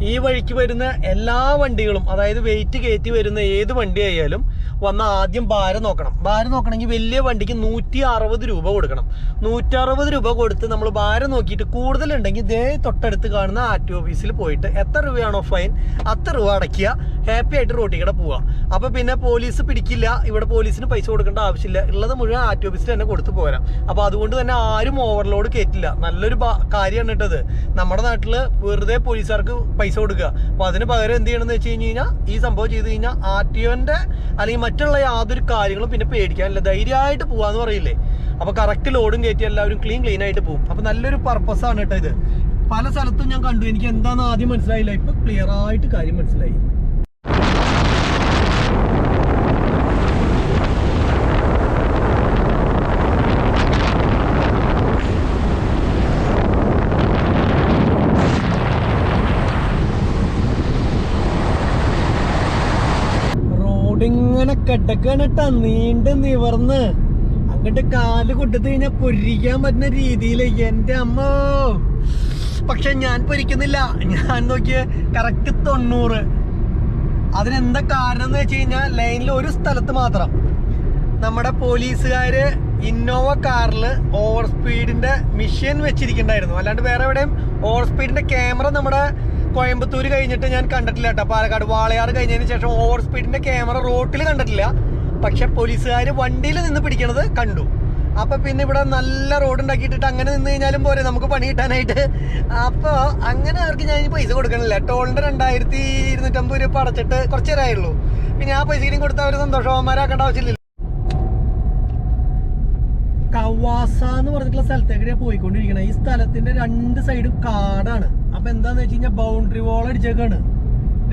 S1: ഈ വഴിക്ക് വരുന്ന എല്ലാ വണ്ടികളും അതായത് വെയിറ്റ് കയറ്റി വരുന്ന ഏത് വണ്ടി ആയാലും വന്ന ആദ്യം ഭാരം നോക്കണം. ഭാരം നോക്കണമെങ്കിൽ വലിയ വണ്ടിക്ക് നൂറ്റി അറുപത് രൂപ കൊടുക്കണം. നൂറ്റി അറുപത് രൂപ കൊടുത്ത് നമ്മൾ ഭാരം നോക്കിയിട്ട് കൂടുതലുണ്ടെങ്കിൽ ദേ തൊട്ടടുത്ത് കാണുന്ന ആർ ടി ഓഫീസിൽ പോയിട്ട് എത്ര രൂപയാണോ ഫൈൻ അത്ര രൂപ അടയ്ക്കുക ഹാപ്പി ആയിട്ട് റോട്ടിൽ കൂടെ പോവുക. അപ്പോൾ പിന്നെ പോലീസ് പിടിക്കില്ല. ഇവിടെ പോലീസിന് പൈസ കൊടുക്കേണ്ട ആവശ്യമില്ല. ഉള്ളത് മുഴുവൻ ആർ ടി ഓഫീസിൽ തന്നെ കൊടുത്തു പോരാം. അപ്പോൾ അതുകൊണ്ട് തന്നെ ആരും ഓവർലോഡ് കയറ്റില്ല നല്ലൊരു കാര്യമാണ് കേട്ടത്. നമ്മുടെ നാട്ടിൽ വെറുതെ പോലീസുകാർക്ക് പൈസ കൊടുക്കുക. അപ്പോൾ അതിന് പകരം എന്ത് ചെയ്യണമെന്ന് വെച്ച് കഴിഞ്ഞ് കഴിഞ്ഞാൽ ഈ സംഭവം ചെയ്ത് കഴിഞ്ഞാൽ ആർ ടി ഒന്റെ അല്ലെങ്കിൽ മറ്റുള്ള യാതൊരു കാര്യങ്ങളും പിന്നെ പേടിക്കാനില്ല. ധൈര്യമായിട്ട് പോവാന്ന് പറയില്ലേ? അപ്പൊ കറക്റ്റ് ലോഡും കയറ്റി എല്ലാവരും ക്ലീൻ ക്ലീൻ ആയിട്ട് പോകും അപ്പൊ നല്ലൊരു പർപ്പസ് ആണ് കേട്ടോ ഇത്. പല സ്ഥലത്തും ഞാൻ കണ്ടു. എനിക്ക് എന്താണെന്ന് ആദ്യം മനസ്സിലായില്ല. ഇപ്പൊ ക്ലിയർ ആയിട്ട് കാര്യം മനസ്സിലായി. ഇങ്ങനെ കിടക്കാണ് കേട്ടാ നീണ്ട് നിവർന്ന്. അങ്ങോട്ട് കാൽ കൊണ്ടു കഴിഞ്ഞാൽ പൊരിക്കാൻ പറ്റുന്ന രീതിയിൽ എന്റെ അമ്മ. പക്ഷെ ഞാൻ പൊരിക്കുന്നില്ല. ഞാൻ നോക്കിയ കറക്റ്റ് തൊണ്ണൂറ്. അതിനെന്താ കാരണം എന്ന് വെച്ച് കഴിഞ്ഞാൽ ലൈനിൽ ഒരു സ്ഥലത്ത് മാത്രം. നമ്മുടെ പോലീസുകാര് ഇന്നോവ കാറിൽ ഓവർ സ്പീഡിന്റെ മിഷീൻ വെച്ചിരിക്കണ്ടായിരുന്നു അല്ലാണ്ട് വേറെ എവിടെയും ഓവർ സ്പീഡിന്റെ ക്യാമറ നമ്മുടെ കോയമ്പത്തൂർ കഴിഞ്ഞിട്ട് ഞാൻ കണ്ടിട്ടില്ല കേട്ടോ പാലക്കാട് വാളയാർ കഴിഞ്ഞതിന് ശേഷം ഓവർ സ്പീഡിന്റെ ക്യാമറ റോട്ടിൽ കണ്ടിട്ടില്ല. പക്ഷെ പോലീസുകാർ വണ്ടിയിൽ നിന്ന് പിടിക്കണത് കണ്ടു. അപ്പൊ പിന്നെ ഇവിടെ നല്ല റോഡ് ഉണ്ടാക്കിയിട്ടിട്ട് അങ്ങനെ നിന്ന് കഴിഞ്ഞാലും പോരെ നമുക്ക് പണി കിട്ടാനായിട്ട്. അപ്പൊ അങ്ങനെ അവർക്ക് ഞാൻ പൈസ കൊടുക്കണില്ല. ടോളിന്റെ രണ്ടായിരത്തി ഇരുന്നൂറ്റമ്പത് രൂപ അടച്ചിട്ട് കുറച്ചു നേരമായുള്ളൂ പിന്നെ ആ പൈസ കൊടുത്ത അവർ സന്തോഷവാന്മാരാക്കേണ്ട ആവശ്യമില്ല കവാസ എന്ന് പറഞ്ഞിട്ടുള്ള സ്ഥലത്തേക്ക് പോയിക്കൊണ്ടിരിക്കണേ. ഈ സ്ഥലത്തിന്റെ രണ്ട് സൈഡും കാടാണ്. അപ്പൊ എന്താന്ന് വെച്ച് കഴിഞ്ഞാൽ ബൗണ്ടറി വോൾ അടിച്ചേക്കാണ്.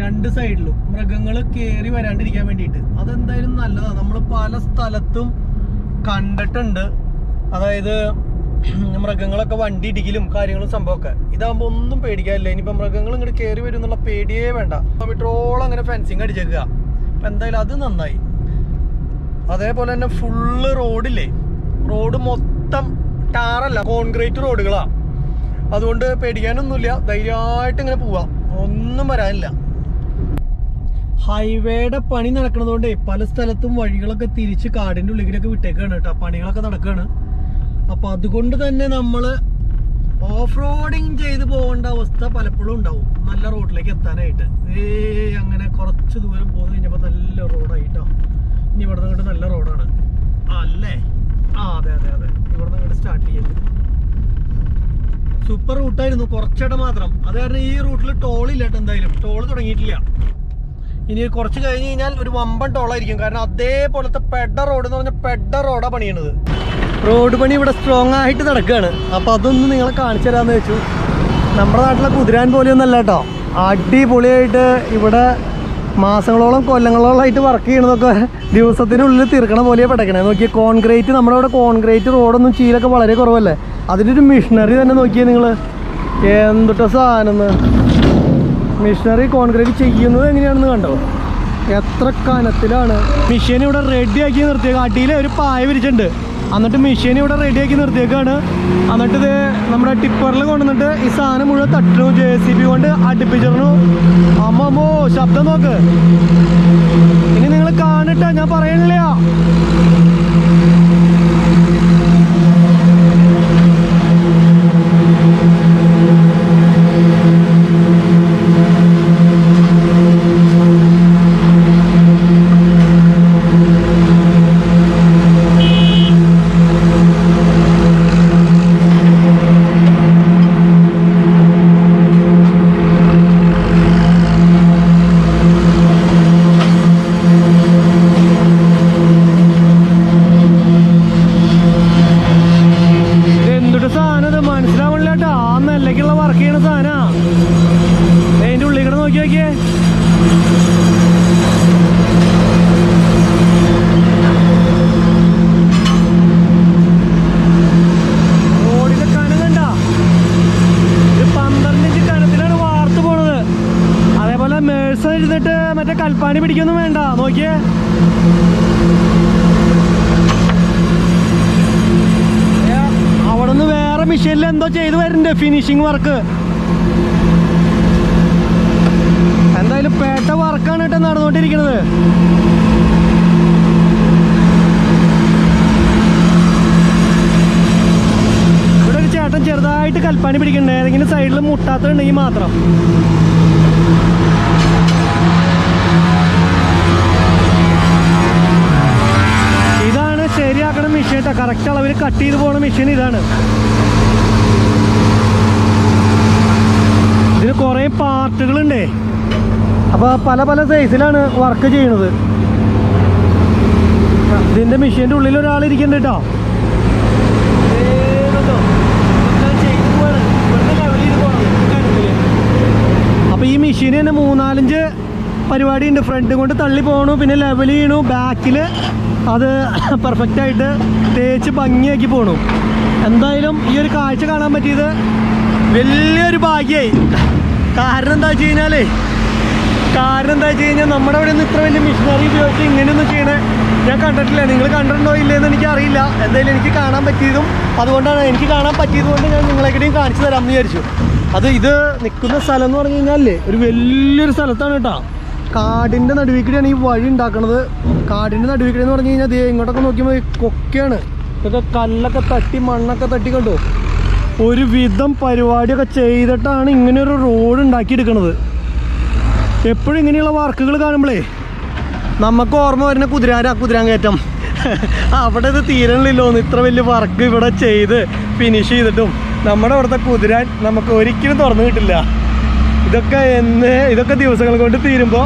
S1: രണ്ട് സൈഡിലും മൃഗങ്ങൾ കയറി വരാണ്ടിരിക്കാൻ വേണ്ടിയിട്ട്. അതെന്തായാലും നല്ലതാണ് നമ്മൾ പല സ്ഥലത്തും കണ്ടിട്ടുണ്ട്. അതായത് മൃഗങ്ങളൊക്കെ വണ്ടി ഇടിക്കലും കാര്യങ്ങളും സംഭവമൊക്കെ. ഇതാകുമ്പോൾ ഒന്നും പേടിക്കാനില്ല. ഇനിയിപ്പോൾ മൃഗങ്ങൾ ഇങ്ങോട്ട് കയറി വരും എന്നുള്ള പേടിയേ വേണ്ട. കിലോമീറ്ററോളം അങ്ങനെ ഫെൻസിങ് അടിച്ചേക്കുക. അപ്പം എന്തായാലും അത് നന്നായി. അതേപോലെ തന്നെ ഫുള്ള് റോഡില്ലേ റോഡ് മൊത്തം ടാറല്ല. കോൺക്രീറ്റ് റോഡുകളാ അതുകൊണ്ട് പേടിക്കാനൊന്നുമില്ല. ധൈര്യമായിട്ട് ഇങ്ങനെ പോവാം. ഒന്നും വരാനില്ല. ഹൈവേയുടെ പണി നടക്കുന്നതുകൊണ്ട് പല സ്ഥലത്തും വഴികളൊക്കെ തിരിച്ച് കാടിന്റെ ഉള്ളിലേക്ക് വിട്ടേക്കാണ് കേട്ടോ. പണികളൊക്കെ നടക്കാണ്. അപ്പൊ അതുകൊണ്ട് തന്നെ നമ്മൾ ഓഫ് റോഡിങ് ചെയ്ത് പോകേണ്ട അവസ്ഥ പലപ്പോഴും ഉണ്ടാവും. നല്ല റോഡിലേക്ക് എത്താനായിട്ട്. ഏ അങ്ങനെ കുറച്ച് ദൂരം പോന്നു കഴിഞ്ഞപ്പോൾ നല്ല റോഡായിട്ടോ ഇനി ഇവിടെ നിന്ന് നല്ല റോഡാണ്. അല്ലേ? ആ അതെ അതെ അതെ. ഇവിടെ നിന്ന് സ്റ്റാർട്ട് ചെയ്യുന്നത് സൂപ്പർ റൂട്ടായിരുന്നു കുറച്ചിടം മാത്രം. അത് കാരണം ഈ റൂട്ടിൽ ടോൾ എന്തായാലും. ടോൾ തുടങ്ങിയിട്ടില്ല. ഇനി കുറച്ച് കഴിഞ്ഞ് കഴിഞ്ഞാൽ ഒരു വമ്പൻ ടോളായിരിക്കും കാരണം അതേപോലത്തെ പെഡ റോഡ് എന്ന് പറഞ്ഞാൽ പെഡ റോഡാണ് പണിയണത്. റോഡ് പണി ഇവിടെ സ്ട്രോങ് ആയിട്ട് നടക്കുകയാണ് അപ്പം അതൊന്ന് നിങ്ങളെ കാണിച്ചു തരാമെന്ന് വെച്ചു. നമ്മുടെ നാട്ടിലെ കുതിരാൻ പോലെയൊന്നല്ല കേട്ടോ അടിപൊളിയായിട്ട് ഇവിടെ മാസങ്ങളോളം കൊല്ലങ്ങളോളമായിട്ട് വർക്ക് ചെയ്യണതൊക്കെ ദിവസത്തിനുള്ളിൽ തീർക്കണ പോലെയാണ് പെടക്കണേ. നോക്കിയാൽ കോൺക്രീറ്റ് നമ്മുടെ ഇവിടെ കോൺക്രീറ്റ് റോഡൊന്നും ചീലൊക്കെ വളരെ കുറവല്ലേ? അതിന്റെ ഒരു മിഷനറി തന്നെ നോക്കിയേ നിങ്ങൾ എന്തുട്ട സാധനം മിഷനറി കോൺക്രീറ്റ് ചെയ്യുന്നത് എങ്ങനെയാണെന്ന് കണ്ടോ? എത്ര കനത്തിലാണ്. മെഷീൻ ഇവിടെ റെഡിയാക്കി നിർത്തിയേക്കാം. അടിയിൽ ഒരു പായ വിരിച്ചിട്ടുണ്ട്. എന്നിട്ട് മെഷീൻ ഇവിടെ റെഡിയാക്കി നിർത്തിയേക്കാണ്. എന്നിട്ട് ഇത് നമ്മുടെ ടിപ്പറിൽ കൊണ്ടുവന്നിട്ട് ഈ സാധനം മുഴുവൻ തട്ടു ജെ സി ബി കൊണ്ട് അടുപ്പിച്ചിരുന്നു. അമ്മമ്മോ ശബ്ദം നോക്ക്. ഇനി നിങ്ങൾ കാണട്ടെ ഞാൻ പറയണില്ല. ഫിനിഷിങ് വർക്ക് എന്തായാലും പേട്ട വർക്കാണ് കേട്ടോ നടന്നുകൊണ്ടിരിക്കുന്നത്. ഇവിടെ ഒരു ചേട്ടൻ ചെറുതായിട്ട് കൽപ്പാണി പിടിക്കണ്ടേ ഏതെങ്കിലും സൈഡിൽ മുട്ടാത്തുണ്ടെങ്കിൽ മാത്രം. ഇതാണ് ശരിയാക്കണ മെഷീൻ കേട്ടോ കറക്റ്റ് അളവിൽ കട്ട് ചെയ്ത് പോണ മെഷീൻ ഇതാണ്. കുറേ പാർട്ടുകളുണ്ടേ. അപ്പോൾ പല പല സൈസിലാണ് വർക്ക് ചെയ്യണത്. ഇതിന്റെ മെഷീന്റെ ഉള്ളിൽ ഒരാൾ ഇരിക്കുന്നുണ്ട് കേട്ടോ അപ്പോൾ ഈ മെഷീന് തന്നെ മൂന്നാലഞ്ച് പരിപാടി ഉണ്ട് ഫ്രണ്ട് കൊണ്ട് തള്ളി പോകണു പിന്നെ ലെവൽ ചെയ്യണു ബാക്കിൽ അത് പെർഫെക്റ്റ് ആയിട്ട് തേച്ച് ഭംഗിയാക്കി പോണു. എന്തായാലും ഈ ഒരു കാഴ്ച കാണാൻ പറ്റിയത് വലിയൊരു ഭാഗ്യമായി കാരണം എന്താ വെച്ച് കഴിഞ്ഞാലേ? കാരണം എന്താ വെച്ച് കഴിഞ്ഞാൽ നമ്മുടെ അവിടെ നിന്ന് ഇത്ര വലിയ മിഷനറി ഉപയോഗിച്ച് ഇങ്ങനെയൊന്നും ചെയ്യണേ ഞാൻ കണ്ടിട്ടില്ല. നിങ്ങൾ കണ്ടിട്ടുണ്ടോ ഇല്ലയെന്ന് എനിക്ക് അറിയില്ല. എന്തായാലും എനിക്ക് കാണാൻ പറ്റിയതും അതുകൊണ്ടാണ് എനിക്ക് കാണാൻ പറ്റിയത് കൊണ്ട് ഞാൻ നിങ്ങളെക്കിടെയും കാണിച്ചു തരാമെന്ന് വിചാരിച്ചു. അത് ഇത് നിൽക്കുന്ന സ്ഥലം എന്ന് പറഞ്ഞു കഴിഞ്ഞാലേ ഒരു വലിയൊരു സ്ഥലത്താണ് കേട്ടോ. കാടിന്റെ നടുവിക്കിടെയാണ് ഈ വഴി ഉണ്ടാക്കുന്നത് കാടിന്റെ നടുവിക്കിടെയെന്ന് പറഞ്ഞു കഴിഞ്ഞാൽ ഇങ്ങോട്ടൊക്കെ നോക്കിയപ്പോൾ കൊക്കയാണ്. ഇതൊക്കെ കല്ലൊക്കെ തട്ടി മണ്ണൊക്കെ തട്ടി കണ്ടു? ഒരു വിധം പരിപാടിയൊക്കെ ചെയ്തിട്ടാണ് ഇങ്ങനെ ഒരു റോഡ് ഉണ്ടാക്കിയെടുക്കുന്നത് എപ്പോഴും ഇങ്ങനെയുള്ള വർക്കുകൾ കാണുമ്പോഴേ നമുക്ക് ഓർമ്മ വരുന്ന കുതിരാര കുതിരാങ്കയറ്റം. അവിടെ ഇത് തീരണില്ലോന്ന് ഇത്ര വലിയ വർക്ക് ഇവിടെ ചെയ്ത് ഫിനിഷ് ചെയ്തിട്ടും നമ്മുടെ അവിടുത്തെ കുതിരാൻ നമുക്ക് ഒരിക്കലും തുറന്നു കിട്ടില്ല. ഇതൊക്കെ എന്ന് ഇതൊക്കെ ദിവസങ്ങൾ കൊണ്ട് തീരുമ്പോൾ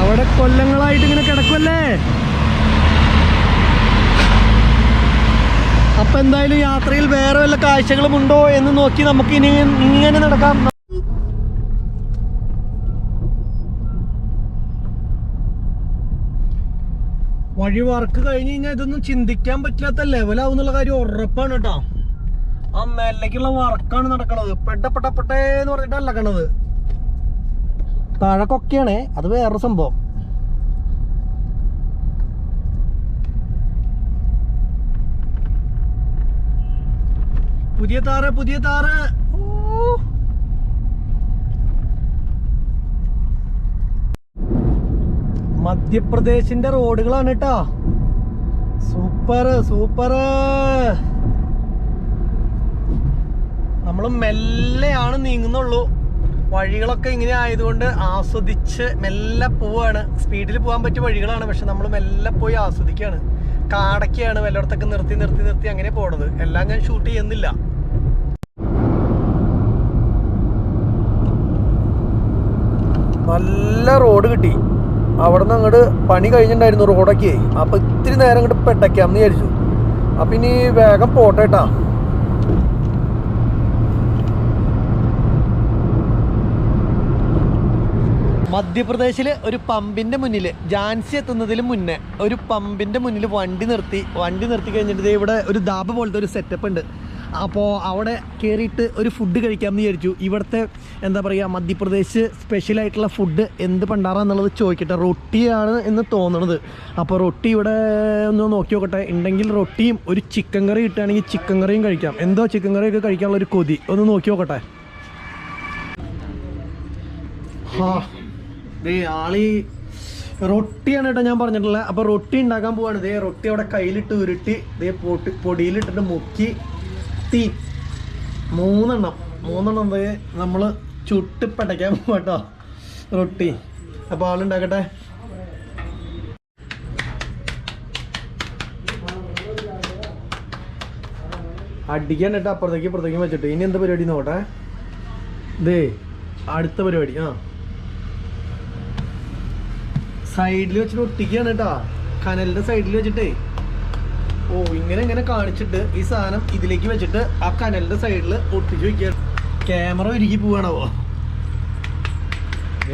S1: അവിടെ കൊല്ലങ്ങളായിട്ട് ഇങ്ങനെ കിടക്കുമല്ലേ അപ്പൊ എന്തായാലും യാത്രയിൽ വേറെ വല്ല കാഴ്ചകളും ഉണ്ടോ എന്ന് നോക്കി നമുക്ക് ഇനി ഇങ്ങനെ നടക്കാം. വഴി വർക്ക് കഴിഞ്ഞ് കഴിഞ്ഞാൽ ഇതൊന്നും ചിന്തിക്കാൻ പറ്റാത്ത ലെവലാവുന്നുള്ള കാര്യം ഉറപ്പാണ് കേട്ടോ. ആ മേലേക്കുള്ള വർക്കാണ് നടക്കണത്. പെട്ടപ്പെട്ടപ്പെട്ടേന്ന് എന്ന് നടക്കണത് കൊക്കെയാണേ. അത് വേറെ സംഭവം. പുതിയ താറ് പുതിയ താറ്. മധ്യപ്രദേശിന്റെ റോഡുകളാണ് കേട്ടോ. സൂപ്പർ സൂപ്പർ നമ്മൾ മെല്ലെയാണ് നീങ്ങുന്നുള്ളൂ. വഴികളൊക്കെ ഇങ്ങനെ ആയതുകൊണ്ട് ആസ്വദിച്ച് മെല്ലെ പോവാണ്. സ്പീഡിൽ പോകാൻ പറ്റിയ വഴികളാണ് പക്ഷെ നമ്മൾ മെല്ലെ പോയി ആസ്വദിക്കുകയാണ് കാടൊക്കെയാണ് വല്ലയിടത്തൊക്കെ നിർത്തി നിർത്തി നിർത്തി അങ്ങനെ പോണത്. എല്ലാം ഞാൻ ഷൂട്ട് ചെയ്യുന്നില്ല. നല്ല റോഡ് കിട്ടി. അവിടെ നിന്ന് അങ്ങോട്ട് പണി കഴിഞ്ഞിട്ടുണ്ടായിരുന്നു റോഡൊക്കെ. അപ്പൊ ഇത്തിരി നേരം അങ്ങോട്ട് പെട്ടയ്ക്കാമെന്ന് വിചാരിച്ചു. അപ്പൊ ഇനി വേഗം പോട്ടെ കേട്ടാ മധ്യപ്രദേശിൽ ഒരു പമ്പിന്റെ മുന്നിൽ ജാൻസി എത്തുന്നതിന് മുന്നേ ഒരു പമ്പിന്റെ മുന്നിൽ വണ്ടി നിർത്തി വണ്ടി നിർത്തി കഴിഞ്ഞിട്ട് ഇവിടെ ഒരു ദാബ പോലത്തെ ഒരു സെറ്റപ്പ് ഉണ്ട്. അപ്പോൾ അവിടെ കയറിയിട്ട് ഒരു ഫുഡ് കഴിക്കാമെന്ന് വിചാരിച്ചു. ഇവിടുത്തെ എന്താ പറയുക മധ്യപ്രദേശ് സ്പെഷ്യലായിട്ടുള്ള ഫുഡ് എന്ത് പണ്ടാറാന്നുള്ളത് ചോദിക്കട്ടെ. റൊട്ടിയാണ് എന്ന് തോന്നണത്. അപ്പോൾ റൊട്ടി ഇവിടെ ഒന്ന് നോക്കി നോക്കട്ടെ. ഉണ്ടെങ്കിൽ റൊട്ടിയും ഒരു ചിക്കൻ കറി കിട്ടുകയാണെങ്കിൽ ചിക്കൻ കറിയും കഴിക്കാം. എന്തോ ചിക്കൻ കറിയൊക്കെ കഴിക്കാനുള്ള ഒരു കൊതി. ഒന്ന് നോക്കി നോക്കട്ടെ. ഹാ. ആളി റൊട്ടിയാണ് കേട്ടോ ഞാൻ പറഞ്ഞിട്ടുള്ളത്. അപ്പോൾ റൊട്ടി ഉണ്ടാക്കാൻ പോവാണ്. ഇതേ റൊട്ടി അവിടെ കയ്യിലിട്ട് ഉരുട്ടി ദേ പൊട്ടി പൊടിയിലിട്ടിട്ട് മുക്കി. തീ മൂന്നെണ്ണം. മൂന്നെണ്ണം ദേ നമ്മൾ ചുട്ടിപ്പടയ്ക്കാൻ പടയ്ക്കാൻ പോവാട്ടോ. റൊട്ടി. അപ്പോൾ ആളുണ്ടാക്കട്ടെ? അടിക്കാൻ അപ്പുറത്തേക്ക് ഇപ്പുറത്തേക്കും വെച്ചിട്ട്. ഇനി എന്താ പരിപാടി നോട്ടെ ഇതേ അടുത്ത പരിപാടി. ആ. സൈഡിൽ വെച്ചിട്ട് ഒട്ടിക്കുകയാണ് കേട്ടോ. കനലിന്റെ സൈഡിൽ വെച്ചിട്ടേ. ഓ ഇങ്ങനെ ഇങ്ങനെ കാണിച്ചിട്ട് ഈ സാധനം ഇതിലേക്ക് വെച്ചിട്ട് ആ കനലിന്റെ സൈഡിൽ ഒട്ടിച്ചു വെക്കുക ക്യാമറ ഒരുക്കി പോവാണോ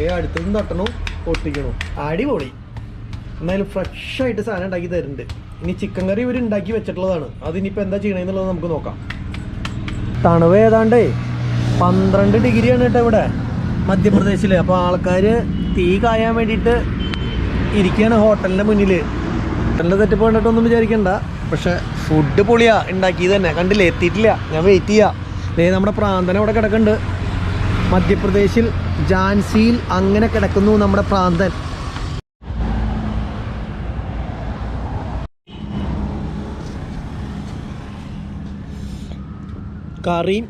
S1: ഏ അടുത്തതും തട്ടണു ഒട്ടിക്കണു. അടിപൊളി. എന്നാലും ഫ്രഷ് ആയിട്ട് സാധനം ഉണ്ടാക്കി തരുന്നുണ്ട്. ഇനി ചിക്കൻ കറി ഇവർ ഉണ്ടാക്കി വെച്ചിട്ടുള്ളതാണ്. അതിനിപ്പോൾ എന്താ ചെയ്യണമെന്നുള്ളത് നമുക്ക് നോക്കാം. തണുവ് ഏതാണ്ടേ പന്ത്രണ്ട് ഡിഗ്രിയാണ് കേട്ടോ ഇവിടെ മധ്യപ്രദേശിൽ അപ്പോൾ ആൾക്കാർ തീ കായാൻ വേണ്ടിയിട്ട് ഇരിക്കുകയാണ് ഹോട്ടലിന്റെ മുന്നിൽ ഹോട്ടലിന്റെ തെറ്റിപ്പ് കണ്ടിട്ടൊന്നും വിചാരിക്കണ്ട. പക്ഷെ ഫുഡ് പൊളിയാ ഉണ്ടാക്കിയത് തന്നെ. കണ്ടില്ലേ? എത്തിയിട്ടില്ല. ഞാൻ വെയിറ്റ് ചെയ്യാം. ദേ നമ്മുടെ പ്രാന്തൻ അവിടെ കിടക്കുന്നുണ്ട് മധ്യപ്രദേശിൽ ജാൻസിയിൽ അങ്ങനെ കിടക്കുന്നു നമ്മുടെ പ്രാന്തൻ. കറിയും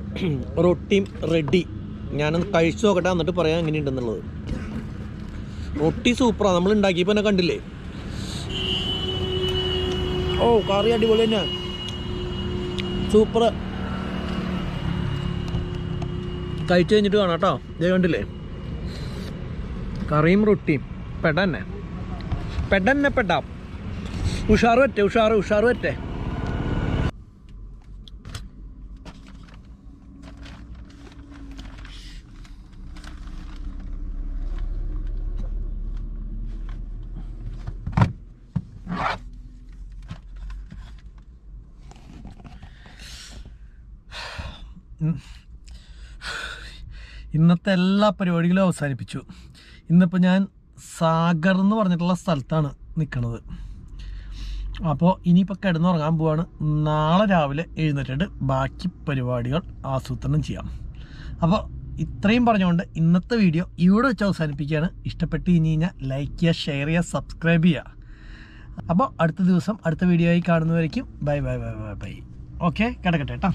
S1: റൊട്ടിയും റെഡി ഞാനൊന്ന് കഴിച്ചു നോക്കട്ടെ എന്നിട്ട് പറയാം എങ്ങനെയുണ്ടെന്നുള്ളത്. റൊട്ടി സൂപ്പറാണ് നമ്മൾ ഉണ്ടാക്കിയപ്പോൾ എന്നെ കണ്ടില്ലേ? ഓ കറി അടിപൊളി തന്നെ. സൂപ്പർ. കഴിച്ചു കഴിഞ്ഞിട്ട് കാണാം കേട്ടോ. ഇതേ കണ്ടില്ലേ? കറിയും റൊട്ടിയും. പെടന്നെ പെടന്നെ പെടാം. ഉഷാറ് പറ്റേ ഉഷാറ് ഉഷാറ് പറ്റേ. ഇന്നത്തെ എല്ലാ പരിപാടികളും അവസാനിപ്പിച്ചു. ഇന്നിപ്പോൾ ഞാൻ സാഗർ എന്ന് പറഞ്ഞിട്ടുള്ള സ്ഥലത്താണ് നിൽക്കുന്നത് അപ്പോൾ ഇനിയിപ്പോൾ കിടന്നുറങ്ങാൻ പോവാണ്. നാളെ രാവിലെ എഴുന്നേറ്റിട്ട് ബാക്കി പരിപാടികൾ ആസൂത്രണം ചെയ്യാം. അപ്പോൾ ഇത്രയും പറഞ്ഞുകൊണ്ട് ഇന്നത്തെ വീഡിയോ ഇവിടെ വെച്ച് അവസാനിപ്പിക്കുകയാണ്. ഇഷ്ടപ്പെട്ട് ഇനി കഴിഞ്ഞാൽ ലൈക്ക് ചെയ്യുക ഷെയർ ചെയ്യുക സബ്സ്ക്രൈബ് ചെയ്യുക. അപ്പോൾ അടുത്ത ദിവസം അടുത്ത വീഡിയോ ആയി കാണുന്നവരേക്കും bye bye bye bye bye. Okay കിടക്കട്ടെ കേട്ടോ.